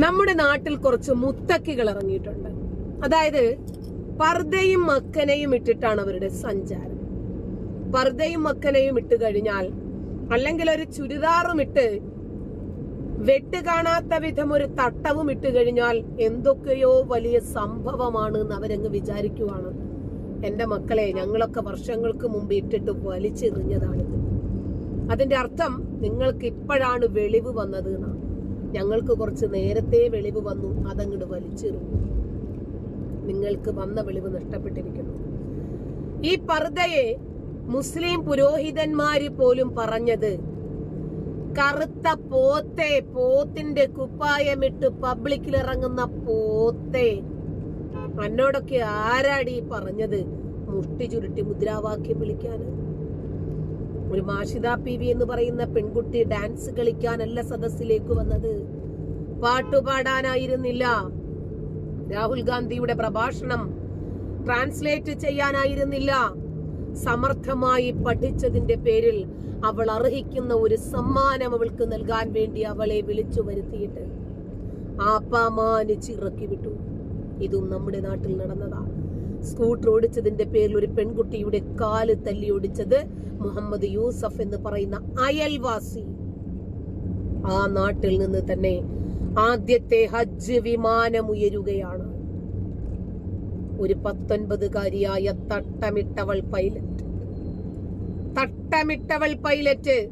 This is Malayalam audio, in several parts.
നമ്മുടെ നാട്ടിൽ കുറച്ച് മുത്തക്കികൾ ഇറങ്ങിയിട്ടുണ്ട്. അതായത് പർദ്ദയും മക്കനയും ഇട്ടിട്ടാണ് അവരുടെ സഞ്ചാരം. പർദ്ദയും മക്കനയും ഇട്ട് കഴിഞ്ഞാൽ അല്ലെങ്കിൽ ഒരു ചുരിദാറും ഇട്ട് വെട്ട് കാണാത്ത വിധം ഒരു തട്ടവും ഇട്ട് കഴിഞ്ഞാൽ എന്തൊക്കെയോ വലിയ സംഭവമാണ് എന്ന് അവരങ്ങ് വിചാരിക്കുവാണ്. എന്റെ മക്കളെ ഞങ്ങളൊക്കെ വർഷങ്ങൾക്ക് മുമ്പ് ഇട്ടിട്ട് വലിച്ചെറിഞ്ഞതാണിത് അതിന്റെ അർത്ഥം നിങ്ങൾക്ക് ഇപ്പോഴാണ് വെളിവ് വന്നത് എന്നാണ്. ഞങ്ങൾക്ക് കുറച്ച് നേരത്തെ വെളിവ് വന്നു അതങ്ങോട്ട് വലിച്ചെറിഞ്ഞു നിങ്ങൾക്ക് വന്ന വെളിവ് നഷ്ടപ്പെട്ടിരിക്കുന്നു. ഈ പർദ്ദയെ മുസ്ലിം പുരോഹിതന്മാര് പോലും പറഞ്ഞത് കറുത്ത പോത്തെ പോത്തിന്റെ കുപ്പായമിട്ട് പബ്ലിക്കിൽ ഇറങ്ങുന്ന പോത്തെ. എന്നോടൊക്കെ ആരാടി പറഞ്ഞത്? മുഷ്ടി ചുരുട്ടി മുദ്രാവാക്യം വിളിക്കാന്. ഒരു മാഷിത പി വി എന്ന് പറയുന്ന പെൺകുട്ടി ഡാൻസ് കളിക്കാനല്ല സദസ്സിലേക്ക് വന്നത്. പാട്ടുപാടാനായിരുന്നില്ല രാഹുൽ ഗാന്ധിയുടെ പ്രഭാഷണം ട്രാൻസ്ലേറ്റ് ചെയ്യാനായിരുന്നില്ല. സമർത്ഥമായി പഠിച്ചതിന്റെ പേരിൽ അവൾ അർഹിക്കുന്ന ഒരു സമ്മാനം അവൾക്ക് നൽകാൻ വേണ്ടി അവളെ വിളിച്ചു വരുത്തിയിട്ട് ആപ്പാമാനിച്ച് ഇറക്കി വിട്ടു. ഇതും നമ്മുടെ നാട്ടിൽ നടന്നതാ. സ്കൂട്ടർ ഓടിച്ചതിന്റെ പേരിൽ ഒരു പെൺകുട്ടിയുടെ കാൽ തല്ലി ഓടിച്ചത് മുഹമ്മദ് യൂസഫ് എന്ന് പറയുന്ന അയൽവാസി. ആ നാട്ടിൽ നിന്ന് തന്നെ ആദ്യത്തെ ഹജ്ജ് വിമാനം ഉയരുകയാണ്. ഒരു പത്തൊൻപതുകാരിയായ തട്ടമിട്ടവൾ പൈലറ്റ്. തട്ടമിട്ടവൾ പൈലറ്റ്.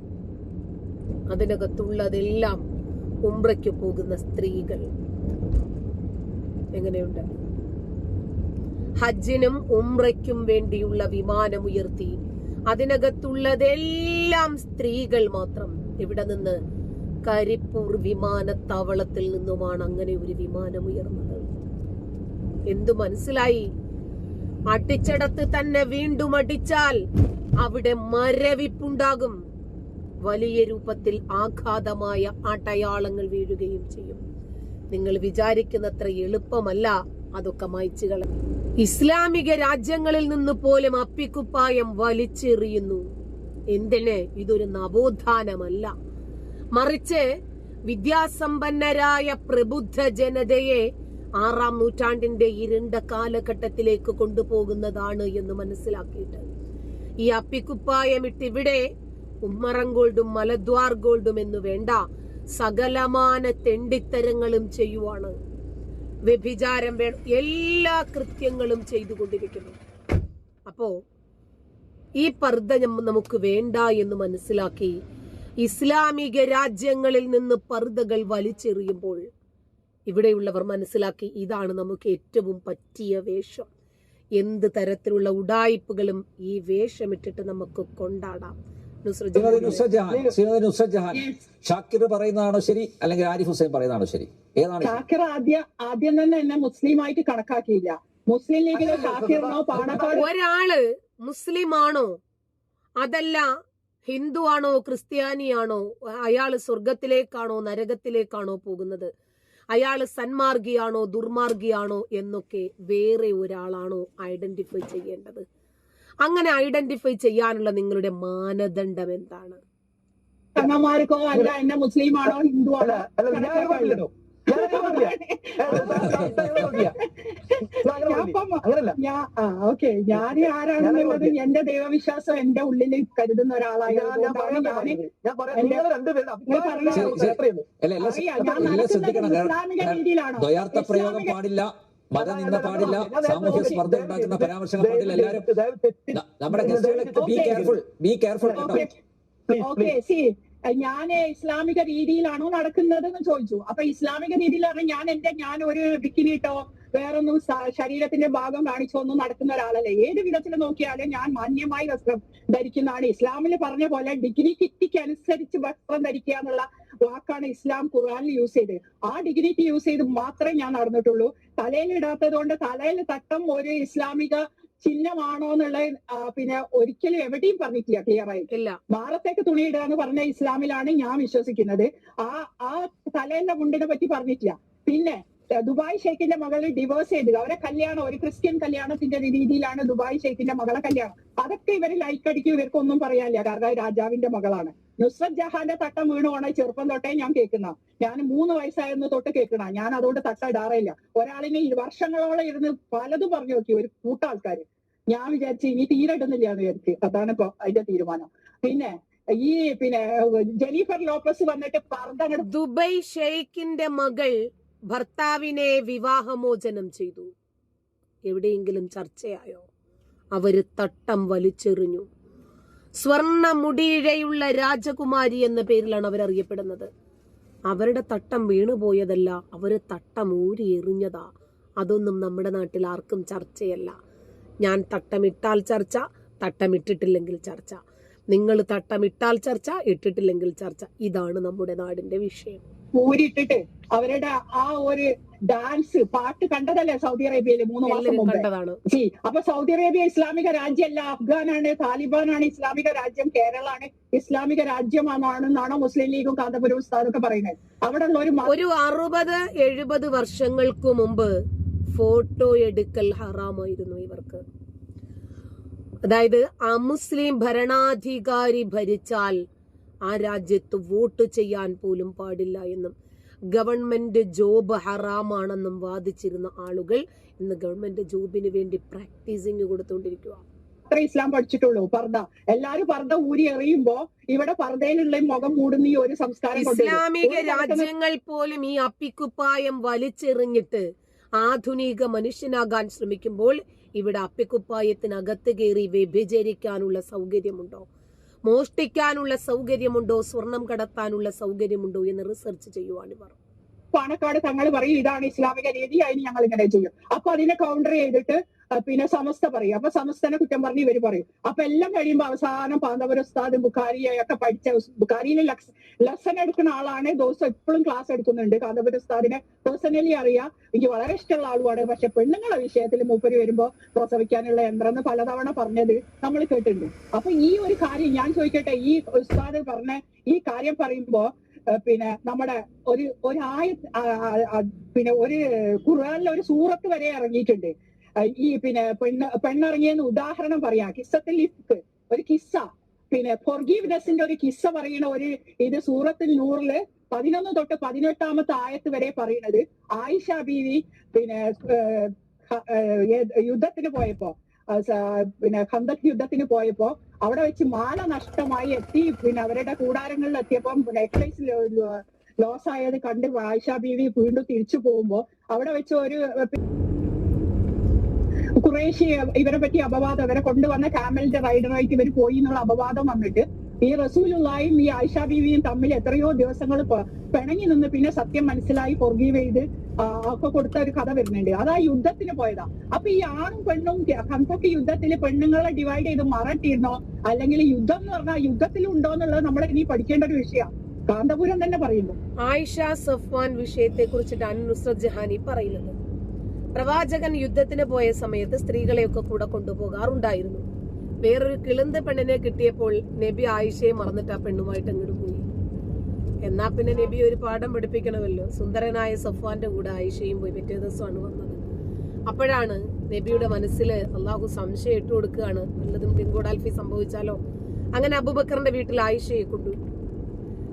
അതിനകത്തുള്ളതെല്ലാം ഉംറയ്ക്ക് പോകുന്ന സ്ത്രീകൾ. എങ്ങനെയുണ്ട്? ഹജ്ജിനും ഉംറയ്ക്കും വേണ്ടിയുള്ള വിമാനം ഉയർത്തി. അതിനകത്തുള്ളതെല്ലാം സ്ത്രീകൾ മാത്രം. ഇവിടെ നിന്ന് കരിപ്പൂർ വിമാനത്താവളത്തിൽ നിന്നുമാണ് അങ്ങനെ ഒരു വിമാനം ഉയർന്നത്. എന്തു മനസ്സിലായി? അടിച്ചടത്ത് തന്നെ വീണ്ടും അടിച്ചാൽ അവിടെ മരവിപ്പുണ്ടാകും. വലിയ രൂപത്തിൽ ആഘാതമായ അടയാളങ്ങൾ വീഴുകയും ചെയ്യും. നിങ്ങൾ വിചാരിക്കുന്നത്ര എളുപ്പമല്ല. അതൊക്കെ മായ്ച്ചു കളഞ്ഞു. ഇസ്ലാമിക രാജ്യങ്ങളിൽ നിന്ന് പോലും അപ്പിക്കുപ്പായം വലിച്ചെറിയുന്നു. എന്തിന്? ഇതൊരു നവോത്ഥാനമല്ല. മറിച്ച് വിദ്യാസമ്പന്നരായ പ്രബുദ്ധ ജനതയെ ആറാം നൂറ്റാണ്ടിന്റെ ഇരുണ്ട കാലഘട്ടത്തിലേക്ക് കൊണ്ടുപോകുന്നതാണ് എന്ന് മനസ്സിലാക്കിയിട്ട്. ഈ അപ്പിക്കുപ്പായം ഇട്ടിവിടെ ഉമ്മറം ഗോൾഡും മലദ്വാർ ഗോൾഡും എന്ന് വേണ്ട സകലമാന തെണ്ടിത്തരങ്ങളും ചെയ്യുവാണ്. വ്യഭിചാരം വേണം. എല്ലാ കൃത്യങ്ങളും ചെയ്തുകൊണ്ടിരിക്കുന്നു. അപ്പോ ഈ പർദ്ദ നമുക്ക് വേണ്ട എന്ന് മനസ്സിലാക്കി ഇസ്ലാമിക രാജ്യങ്ങളിൽ നിന്ന് പർദ്ദകൾ വലിച്ചെറിയുമ്പോൾ ഇവിടെയുള്ളവർ മനസ്സിലാക്കി ഇതാണ് നമുക്ക് ഏറ്റവും പറ്റിയ വേഷം. എന്ത് തരത്തിലുള്ള ഉടായിപ്പുകളും ഈ വേഷമിട്ടിട്ട് നമുക്ക് കൊണ്ടാടാം. ശ്രീമതി നുസ്രത് ജഹാൻ ഷാക്കിർ പറയുന്നതാണോ ശരി? അല്ലെങ്കിൽ ആരിഫ് ഹുസൈൻ പറയുന്നതാണോ ശരി? ഏതാണ്? ഷാക്കിർ ആദ്യ ആദ്യം തന്നെ എന്നെ മുസ്ലിമായിട്ട് കണക്കാക്കിയില്ല. മുസ്ലിം ലീഗിലെ ഷാക്കിറിനോ പാണക്കാട് ഒരാൾ മുസ്ലിം ആണോ അതല്ല ഹിന്ദു ആണോ ക്രിസ്ത്യാനിയാണോ അയാൾ സ്വർഗത്തിലേക്കാണോ നരകത്തിലേക്കാണോ പോകുന്നത്? അയാൾ സന്മാർഗിയാണോ ദുർമാർഗിയാണോ എന്നൊക്കെ വേറെ ഒരാളാണോ ഐഡന്റിഫൈ ചെയ്യേണ്ടത്? അങ്ങനെ ഐഡന്റിഫൈ ചെയ്യാനുള്ള നിങ്ങളുടെ മാനദണ്ഡം എന്താണ്? അല്ല എന്നെ മുസ്ലിം ആണോ ഹിന്ദു ആണോ ഓക്കെ. ഞാൻ ആരാണെന്നുള്ളത് എന്റെ ദൈവവിശ്വാസം എന്റെ ഉള്ളിൽ കരുതുന്ന ഒരാളായിരുന്നു ഇസ്ലാമിക രീതിയിലാണോ? മതനിന്ദ പാടില്ല സാമൂഹ്യ സ്പർദ്ധ ഉണ്ടാക്കുന്ന പരാമർശങ്ങൾ പാടില്ല എല്ലാവരും നമ്മുടെ ഗസ്റ്റുകളെ ബി കെയർഫുൾ ബി കെയർഫുൾ ഞാൻ ഇസ്ലാമിക രീതിയിലാണോ നടക്കുന്നത് എന്ന് ചോദിച്ചു. അപ്പൊ ഇസ്ലാമിക രീതിയിലാണ് ഞാൻ എന്റെ ഞാൻ ഒരു ബിക്കിനിട്ടോ വേറൊന്നും ശരീരത്തിന്റെ ഭാഗം കാണിച്ചൊന്നും നടക്കുന്ന ഒരാളല്ല? ഏത് വിധത്തിൽ നോക്കിയാലും ഞാൻ മാന്യമായി വസ്ത്രം ധരിക്കുന്നതാണ്. ഇസ്ലാമിൽ പറഞ്ഞ പോലെ ഡിഗ്രി കിറ്റിക്ക് അനുസരിച്ച് വസ്ത്രം ധരിക്കുക എന്നുള്ള വാക്കാണ് ഇസ്ലാം ഖുറാനിൽ യൂസ് ചെയ്തത്. ആ ഡിഗ്നിറ്റി യൂസ് ചെയ്ത് മാത്രമേ ഞാൻ നടന്നിട്ടുള്ളൂ. തലയിൽ ഇടാത്തത് കൊണ്ട് തലയിൽ തട്ടം ഒരു ഇസ്ലാമിക ചിഹ്നമാണോ എന്നുള്ള പിന്നെ ഒരിക്കലും എവിടെയും പറഞ്ഞിട്ടില്ല ക്ലിയർ ആയിട്ട് മാറത്തേക്ക് തുണി തുണിയിടുക എന്ന് പറഞ്ഞ ഇസ്ലാമിലാണ് ഞാൻ വിശ്വസിക്കുന്നത്. ആ ആ തലേന്റെ മുണ്ടിനെ പറ്റി പറഞ്ഞിട്ടില്ല. പിന്നെ ദുബായ് ഷെയ്ഖിന്റെ മകളെ ഡിവോഴ്സ് ചെയ്തു. അവരെ കല്യാണം ഒരു ക്രിസ്ത്യൻ കല്യാണത്തിന്റെ രീതിയിലാണ് ദുബായ് ഷെയ്ഖിന്റെ മകളെ കല്യാണം. അതൊക്കെ ഇവർ ലൈക്ക് അടിക്കും ഇവർക്കൊന്നും പറയാനില്ല. കാരണം രാജാവിന്റെ മകളാണ്. നുസ്രത് ജഹാന്റെ തട്ടം വീണുവാണ് ചെറുപ്പം തൊട്ടേ ഞാൻ കേൾക്കുന്ന. ഞാൻ മൂന്ന് വയസ്സായിരുന്നു തൊട്ട് കേൾക്കണ. ഞാൻ അതുകൊണ്ട് തട്ട ഇടാറില്ല ഒരാളിനെ വർഷങ്ങളോളം ഇരുന്ന് പലതും പറഞ്ഞു നോക്കി. ഒരു കൂട്ടാൾക്കാര്. ഞാൻ വിചാരിച്ചു ഇനി തീരെ ഇടുന്നില്ല എന്ന് വിചാരിച്ചു. അതാണ് ഇപ്പൊ അതിന്റെ തീരുമാനം. പിന്നെ ഈ പിന്നെ ജെനിഫർ ലോപ്പസ് വന്നിട്ട് പറഞ്ഞ ദുബൈ ഷെയ്ഖിന്റെ മകൾ ഭർത്താവിനെ വിവാഹമോചനം ചെയ്തു. എവിടെയെങ്കിലും ചർച്ചയായോ? അവർ തട്ടം വലിച്ചെറിഞ്ഞു. സ്വർണ മുടിയിഴയുള്ള രാജകുമാരി എന്ന പേരിലാണ് അവരറിയപ്പെടുന്നത്. അവരുടെ തട്ടം വീണുപോയതല്ല അവർ തട്ടം ഊരി എറിഞ്ഞതാ. അതൊന്നും നമ്മുടെ നാട്ടിൽ ആർക്കും ചർച്ചയല്ല. ഞാൻ തട്ടമിട്ടാൽ ചർച്ച തട്ടമിട്ടിട്ടില്ലെങ്കിൽ ചർച്ച. നിങ്ങൾ തട്ടമിട്ടാൽ ചർച്ച ഇട്ടിട്ടില്ലെങ്കിൽ ചർച്ച. ഇതാണ് നമ്മുടെ നാടിന്റെ വിഷയം. ഊരിട്ടിട്ട് അവരുടെ ആ ഒരു ഡാൻസ് പാട്ട് കണ്ടതല്ലേ സൗദി അറേബ്യയിൽ മൂന്ന് മാസം മുമ്പ്? കണ്ടതാണ്. ജി അപ്പൊ സൗദി അറേബ്യ ഇസ്ലാമിക രാജ്യമല്ല അഫ്ഗാനാണ് താലിബാനാണ് ഇസ്ലാമിക രാജ്യം കേരളാണ് ഇസ്ലാമിക രാജ്യമാണെന്നാണോ മുസ്ലിം ലീഗും കാന്തപുരം ഉസ്താദൊക്കെ പറയുന്നത്. അവിടെ ഉള്ള ഒരു ഒരു അറുപത് എഴുപത് വർഷങ്ങൾക്ക് മുമ്പ് ഫോട്ടോ എടുക്കൽ ഹറാമായിരുന്നു ഇവർക്ക്. അതായത് അമുസ്ലിം ഭരണാധികാരി ഭരിച്ചാൽ ആ രാജ്യത്ത് വോട്ട് ചെയ്യാൻ പോലും പാടില്ല എന്നും ഗവൺമെന്റ് ജോബ് ഹറാമാണെന്നും വാദിച്ചിരുന്ന ആളുകൾ ഇന്ന് ഗവൺമെന്റ് ജോബിന് വേണ്ടി പ്രാക്ടീസിങ് കൊടുത്തുകൊണ്ടിരിക്കുക അത്ര ഇസ്ലാം പഠിച്ചിട്ടുള്ളൂ. പർദ്ദ. എല്ലാരും പർദ്ദ ഊരി എറിയുമ്പോ ഇവിടെ പർദ്ദയിലുള്ള മുഖം മൂടുന്ന ഈ ഒരു സംസ്കാരം. ഇസ്ലാമിക രാജ്യങ്ങൾ പോലും ഈ അപ്പിക്കുപ്പായം വലിച്ചെറിഞ്ഞിട്ട് ആധുനിക മനുഷ്യനാകാൻ ശ്രമിക്കുമ്പോൾ ഇവിടെ അപ്പിക്കുപ്പായത്തിനകത്ത് കയറി വ്യഭിചരിക്കാനുള്ള സൗകര്യമുണ്ടോ? മോഷ്ടിക്കാനുള്ള സൗകര്യമുണ്ടോ? സ്വർണം കടത്താനുള്ള സൗകര്യമുണ്ടോ എന്ന് റിസർച്ച് ചെയ്യുവാണ് ഇവർ. പാണക്കാട് തങ്ങൾ പറയും ഇതാണ് ഇസ്ലാമിക രീതി അതിന് ഞങ്ങൾ ഇങ്ങനെ ചെയ്യും. അപ്പൊ അതിനെ കൗണ്ടർ ചെയ്തിട്ട് പിന്നെ സമസ്ത പറയും. അപ്പൊ സമസ്തനെ കുറ്റം പറഞ്ഞ് ഇവർ പറയും. അപ്പൊ എല്ലാം കഴിയുമ്പോ അവസാനം പാന്തപുര ഉസ്താദ് ബുഖാരിയെ ഒക്കെ പഠിച്ച ബുഖാരിയിലെ ലെസൺ എടുക്കുന്ന ആളാണ്. ദിവസം എപ്പോഴും ക്ലാസ് എടുക്കുന്നുണ്ട്. കാന്തപുര ഉസ്താദിനെ പേഴ്സണലി അറിയാം. എനിക്ക് വളരെ ഇഷ്ടമുള്ള ആളുമാണ്. പക്ഷെ പെണ്ണുങ്ങളെ വിഷയത്തിൽ മൂപ്പര് വരുമ്പോ പ്രസവിക്കാനുള്ള യന്ത്രം എന്ന് പലതവണ പറഞ്ഞത് നമ്മൾ കേട്ടിട്ടുണ്ട്. അപ്പൊ ഈ ഒരു കാര്യം ഞാൻ ചോദിക്കട്ടെ. ഈ ഉസ്താദ് പറഞ്ഞ ഈ കാര്യം പറയുമ്പോ പിന്നെ നമ്മുടെ ഒരു ഒരു ആയ പിന്നെ ഒരു ഖുർആനിലെ ഒരു സൂറത്ത് വരെ ഇറങ്ങിയിട്ടുണ്ട്. ഈ പിന്നെ പെണ്ണ് പെണ്ണിറങ്ങിയെന്ന് ഉദാഹരണം പറയാം. കിസ്സത്തിൽ ഇഫ്ക് ഒരു കിസ്സ. പിന്നെ ഫൊർഗീവ്നെസിന്റെ ഒരു കിസ്സ പറയുന്ന ഒരു ഇത് സൂറത്തിൽ നൂറിൽ പതിനൊന്ന് തൊട്ട് പതിനെട്ടാമത്തെ ആയത്ത് വരെ പറയുന്നത് ആയിഷ ബീവി പിന്നെ യുദ്ധത്തിന് പോയപ്പോ പിന്നെ ഖന്തക് യുദ്ധത്തിന് പോയപ്പോ അവിടെ വെച്ച് മാല നഷ്ടമായി എത്തി. പിന്നെ അവരുടെ കൂടാരങ്ങളിൽ എത്തിയപ്പം നെക്ലേസ് ലോസ് ആയത് കണ്ട് ആയിഷ ബീവി വീണ്ടും തിരിച്ചു പോകുമ്പോ അവിടെ വെച്ച് ഒരു കുറേശ്ശി ഇവരെ പറ്റി അപവാദം ഇവരെ കൊണ്ടുവന്ന കാമലിന്റെ റൈഡറായിട്ട് ഇവർ പോയി എന്നുള്ള അപവാദം വന്നിട്ട് ഈ റസൂലുള്ളായും ഈ ആയിഷ ബീവിയും തമ്മിൽ എത്രയോ ദിവസങ്ങൾ പിണങ്ങി നിന്ന് പിന്നെ സത്യം മനസ്സിലായി പൊറുകീവ് ചെയ്ത് ഒക്കെ കൊടുത്ത ഒരു കഥ വരുന്നുണ്ട്. അത് ആ യുദ്ധത്തിന് പോയതാ. അപ്പൊ ഈ ആണും പെണ്ണും കന്തക്ക് യുദ്ധത്തിൽ പെണ്ണുങ്ങളെ ഡിവൈഡ് ചെയ്ത് മറട്ടിയിരുന്നോ അല്ലെങ്കിൽ യുദ്ധം എന്ന് പറഞ്ഞാൽ യുദ്ധത്തിൽ ഉണ്ടോ എന്നുള്ളത് നമ്മൾ ഇനി പഠിക്കേണ്ട ഒരു വിഷയമാണ് കാന്തപുരം തന്നെ പറയുന്നു. ആയിഷ സഫ്വാൻ വിഷയത്തെ കുറിച്ചിട്ടാണ് നുസ്രത് ജഹാനി പറയുന്നത് പ്രവാചകൻ യുദ്ധത്തിന് പോയ സമയത്ത് സ്ത്രീകളെയൊക്കെ കൂടെ കൊണ്ടുപോകാറുണ്ടായിരുന്നു. വേറൊരു കിളന്ത പെണ്ണിനെ കിട്ടിയപ്പോൾ നബി ആയിഷയെ മറന്നിട്ട് ആ പെണ്ണുമായിട്ട് അങ്ങോട്ട് പോയി. എന്നാ പിന്നെ നബി ഒരു പാഠം പഠിപ്പിക്കണമല്ലോ. സുന്ദരനായ സഫ്വാന്റെ കൂടെ ആയിഷയും പോയി പിറ്റേ ദിവസമാണ് വന്നത്. അപ്പോഴാണ് നബിയുടെ മനസ്സിൽ അള്ളാഹു സംശയം ഇട്ടു കൊടുക്കുകയാണ്. നല്ലതും പിൻകൂടാൽഫി സംഭവിച്ചാലോ? അങ്ങനെ അബുബക്കറിന്റെ വീട്ടിൽ ആയിഷയെ കൊണ്ടു.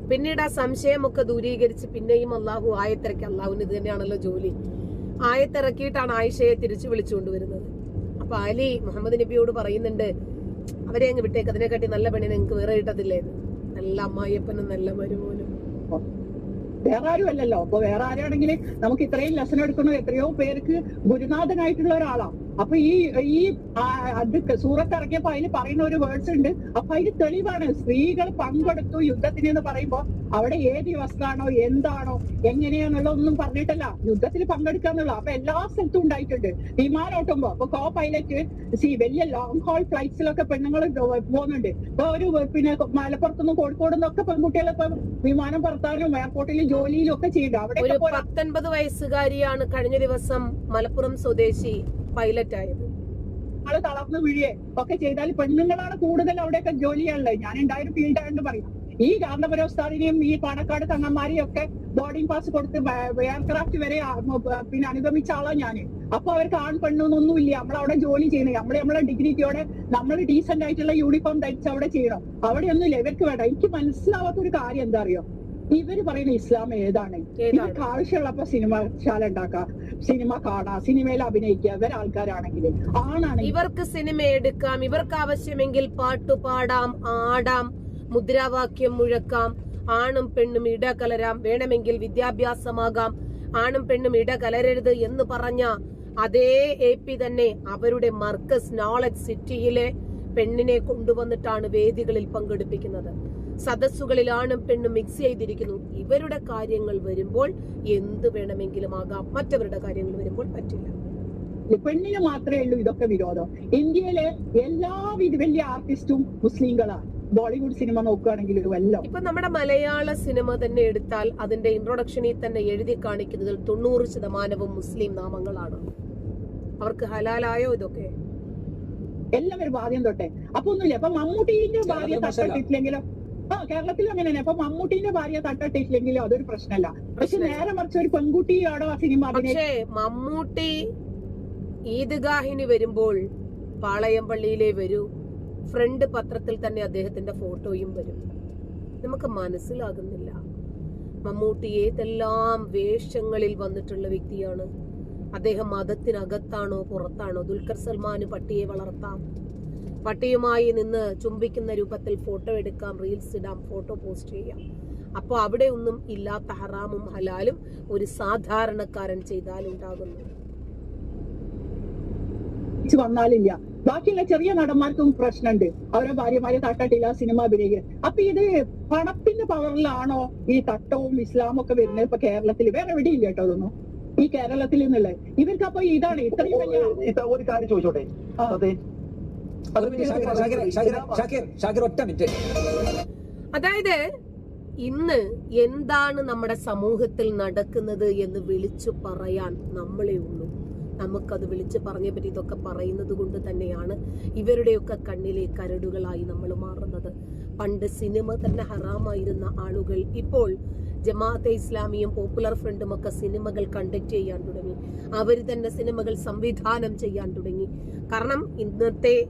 പിന്നീട് ആ സംശയമൊക്കെ ദൂരീകരിച്ച് പിന്നെയും അള്ളാഹു ആയത്രയ്ക്ക് അള്ളാഹുവിന് ഇത് തന്നെയാണല്ലോ ജോലി. ആയത്തിറക്കിയിട്ടാണ് ആയിഷയെ തിരിച്ചു വിളിച്ചുകൊണ്ടുവരുന്നത്. അപ്പൊ അലി മുഹമ്മദ് നബിയോട് പറയുന്നുണ്ട് അവരെ അങ്ങ് വിട്ടേക്ക് അതിനെക്കാട്ടി നല്ല പെണ്ണിനെ നിങ്ങൾക്ക് വേറെ കിട്ടത്തില്ലേ? നല്ല അമ്മായിയപ്പനും നല്ല മരുമോനും. വേറെ ആരും അല്ലല്ലോ. അപ്പൊ വേറെ ആരാണെങ്കിൽ നമുക്ക് ഇത്രയും ലെസൺ എടുക്കുന്ന എത്രയോ പേർക്ക് ഗുരുനാഥനായിട്ടുള്ള ഒരാളാ. അപ്പൊ ഈ ഈ അത് സൂറത്ത് ഇറങ്ങിയപ്പോ അതിൽ പറയുന്ന ഒരു വേർഡ്സ് ഉണ്ട്. അപ്പൊ അതിന് തെളിവാണ് സ്ത്രീകൾ പങ്കെടുത്തു യുദ്ധത്തിന് എന്ന് പറയുമ്പോ അവിടെ ഏത് വസ്താണോ എന്താണോ എങ്ങനെയാണെന്നുള്ളതൊന്നും പറഞ്ഞിട്ടല്ല. യുദ്ധത്തിൽ പങ്കെടുക്കാന്നുള്ളത് അപ്പൊ എല്ലാ സ്ഥലത്തും ഉണ്ടായിട്ടുണ്ട്. വിമാനം ഓട്ടുമ്പോ അപ്പൊ കോ പൈലറ്റ് സി വലിയ ലോങ് ഹോൾ ഫ്ലൈറ്റ്സിലൊക്കെ പെണ്ണുങ്ങൾ പോകുന്നുണ്ട്. ഇപ്പൊ ഒരു പിന്നെ മലപ്പുറത്തുനിന്നും കോഴിക്കോട് നിന്നൊക്കെ പെൺകുട്ടികൾ ഇപ്പൊ വിമാനം പറത്താനും എയർപോർട്ടിൽ ജോലിയിലും ഒക്കെ ചെയ്യുന്നുണ്ട്. അവിടെ പത്തൊൻപത് വയസ്സുകാരിയാണ് കഴിഞ്ഞ ദിവസം മലപ്പുറം സ്വദേശി പൈലറ്റ് ആയത്. ആൾ തളർന്നു വീഴേ. ഒക്കെ ചെയ്താൽ പെണ്ണുങ്ങളാണ് കൂടുതൽ അവിടെയൊക്കെ ജോലി ചെയ്യാനുള്ളത്. ഞാൻ ഉണ്ടായൊരു ഫീൽഡ് ആയതുകൊണ്ട് പറയാം. ഈ കാന്തപുരം ഉസ്താദിനെയും ഈ പാണക്കാട് തങ്ങന്മാരെയും ഒക്കെ ബോർഡിംഗ് പാസ് കൊടുത്ത് എയർക്രാഫ്റ്റ് വരെ പിന്നെ അനുഗമിച്ച ആളാ ഞാൻ. അപ്പൊ അവർക്ക് ആൺ പെണ്ണൊന്നൊന്നുമില്ല നമ്മളവിടെ ജോലി ചെയ്യണം നമ്മൾ നമ്മളെ ഡിഗ്രിക്കോടെ നമ്മൾ ഡീസെന്റ് ആയിട്ടുള്ള യൂണിഫോം ധരിച്ച് അവിടെ ചെയ്യണം. അവിടെ ഒന്നുമില്ല ഇവർക്ക് വേണ്ട. എനിക്ക് മനസ്സിലാവാത്ത ഒരു കാര്യം എന്താ അറിയോ ഇവർ പറയുന്ന ഇസ്ലാം ഏതാണ്? ഏതാണ്? ഇവർക്ക് ആവശ്യമുള്ളപ്പോ സിനിമ ശാല ഉണ്ടാക്കാം സിനിമ കാണാം സിനിമയിൽ അഭിനയിക്കുക. ഇവർ ആൾക്കാരാണെങ്കിൽ ആണാണെങ്കിൽ ഇവർക്ക് സിനിമ എടുക്കാം. ഇവർക്ക് ആവശ്യമെങ്കിൽ പാട്ടു പാടാം ആടാം. മുദ്രാവാക്യം മുഴക്കാം. ആണും പെണ്ണും ഇടകലരാം. വേണമെങ്കിൽ വിദ്യാഭ്യാസമാകാം. ആണും പെണ്ണും ഇടകലരരുത് എന്ന് പറഞ്ഞ അതേ എ പി തന്നെ അവരുടെ മർക്കസ് നോളജ് സിറ്റിയിലെ പെണ്ണിനെ കൊണ്ടുവന്നിട്ടാണ് വേദികളിൽ പങ്കെടുപ്പിക്കുന്നത്. സദസ്സുകളിൽ ആണും പെണ്ണും മിക്സ് ചെയ്തിരിക്കുന്നു. ഇവരുടെ കാര്യങ്ങൾ വരുമ്പോൾ എന്ത് വേണമെങ്കിലും ആകാം മറ്റവരുടെ കാര്യങ്ങൾ വരുമ്പോൾ പറ്റില്ല. പെണ്ണിന് മാത്രമേ ഉള്ളൂ ഇതൊക്കെ വിരോധം. ഇന്ത്യയിലെ എല്ലാ വലിയ ആർട്ടിസ്റ്റും മുസ്ലിങ്ങളാണ്. ബോളിവുഡ് സിനിമ നോക്കുകയാണെങ്കിൽ എല്ലാം ഇപ്പൊ നമ്മുടെ മലയാള സിനിമ തന്നെ എടുത്താൽ അതിന്റെ ഇൻട്രൊഡക്ഷനിൽ തന്നെ എഴുതി കാണിക്കുന്നതിൽ തൊണ്ണൂറ് ശതമാനവും മുസ്ലിം നാമങ്ങളാണ്. അവർക്ക് ഹലാലായോ ഇതൊക്കെ? എല്ലാവരും ഭാഗ്യം തൊട്ടെ. അപ്പൊ ഒന്നുമില്ല. അപ്പൊ മമ്മൂട്ടിന്റെ ഭാര്യ തട്ടിട്ടില്ലെങ്കിലോ ആ കേരളത്തിൽ അങ്ങനെ തന്നെ അപ്പൊ മമ്മൂട്ടിന്റെ ഭാര്യ തട്ടിട്ടില്ലെങ്കിലോ അതൊരു പ്രശ്നമല്ല. പക്ഷെ. നേരെ മറിച്ച് ഒരു പെൺകുട്ടിയാണോ ആ സിനിമ പക്ഷേ മമ്മൂട്ടി ഈദ്ഗാഹിന് വരുമ്പോൾ പാളയം പള്ളിയിലേ വരൂ. ഫ്രണ്ട് പത്രത്തിൽ തന്നെ അദ്ദേഹത്തിന്റെ ഫോട്ടോയും വരും. നമുക്ക് മനസ്സിലാകുന്നില്ല. മമ്മൂട്ടി ഏതെല്ലാം വേഷങ്ങളിൽ വന്നിട്ടുള്ള വ്യക്തിയാണ്. അദ്ദേഹം മതത്തിനകത്താണോ പുറത്താണോ? ദുൽഖർ സൽമാന് പട്ടിയെ വളർത്താം. പട്ടിയുമായി നിന്ന് ചുംബിക്കുന്ന രൂപത്തിൽ ഫോട്ടോ എടുക്കാം റീൽസ് ഇടാം ഫോട്ടോ പോസ്റ്റ് ചെയ്യാം. അപ്പോൾ അവിടെ ഒന്നും ഇല്ലാത്ത ഹറാമും ഹലാലും ഒരു സാധാരണക്കാരൻ ചെയ്താൽ ഉണ്ടാകുന്നു. വന്നാലില്ല. ബാക്കിയുള്ള ചെറിയ നടന്മാർക്കും പ്രശ്നമുണ്ട്. അവരെ ഭാര്യമാരെ തട്ടട്ടില്ല സിനിമ അഭിനയിക്കുക അപ്പൊ ഇത് പണത്തിന്റെ പവറിലാണോ ഈ തട്ടവും ഇസ്ലാമും ഒക്കെ വരുന്നത് ഇപ്പൊ കേരളത്തിൽ വേറെ എവിടെയില്ല കേട്ടോ അതൊന്നും. ഈ കേരളത്തിൽ നിന്നുള്ള. ഇവർക്ക് അപ്പൊ ഇതാണ് ഇത്രയും വലിയ ഒരു കാര്യം ചോദിച്ചോട്ടെ? അതായത് ഇന്ന് എന്താണ് നമ്മുടെ സമൂഹത്തിൽ നടക്കുന്നത് എന്ന് വിളിച്ചു പറയാൻ നമ്മളെ ഉള്ളൂ. നമുക്കത് വിളിച്ച് പറഞ്ഞേ പറ്റി ഇതൊക്കെ പറയുന്നത് കൊണ്ട് തന്നെയാണ് ഇവരുടെയൊക്കെ കണ്ണിലെ കരടുകളായി നമ്മൾ മാറുന്നത്. പണ്ട് സിനിമ തന്നെ ഹറാമായിരുന്ന ആളുകൾ ഇപ്പോൾ ജമാഅത്തെ ഇസ്ലാമിയും പോപ്പുലർ ഫ്രണ്ടും ഒക്കെ സിനിമകൾ കണ്ടക്ട് ചെയ്യാൻ തുടങ്ങി. അവർ തന്നെ സിനിമകൾ സംവിധാനം ചെയ്യാൻ തുടങ്ങി. കാരണം ഇന്നത്തെ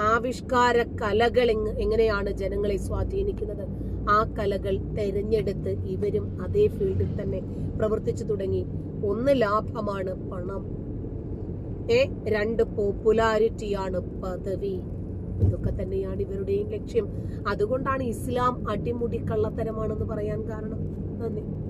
ആവിഷ്കാര കലകൾ എങ്ങനെയാണ് ജനങ്ങളെ സ്വാധീനിക്കുന്നത്? ആ കലകൾ തെരഞ്ഞെടുത്ത് ഇവരും അതേ ഫീൽഡിൽ തന്നെ പ്രവർത്തിച്ചു തുടങ്ങി. ഒന്ന് ലാഭമാണ് പണം. ഏ? രണ്ട് പോപ്പുലാരിറ്റിയാണ് പദവി. ഇതൊക്കെ തന്നെയാണ് ഇവരുടെയും ലക്ഷ്യം. അതുകൊണ്ടാണ് ഇസ്ലാം അടിമുടി കള്ളത്തരമാണെന്ന് പറയാൻ കാരണം. നന്ദി.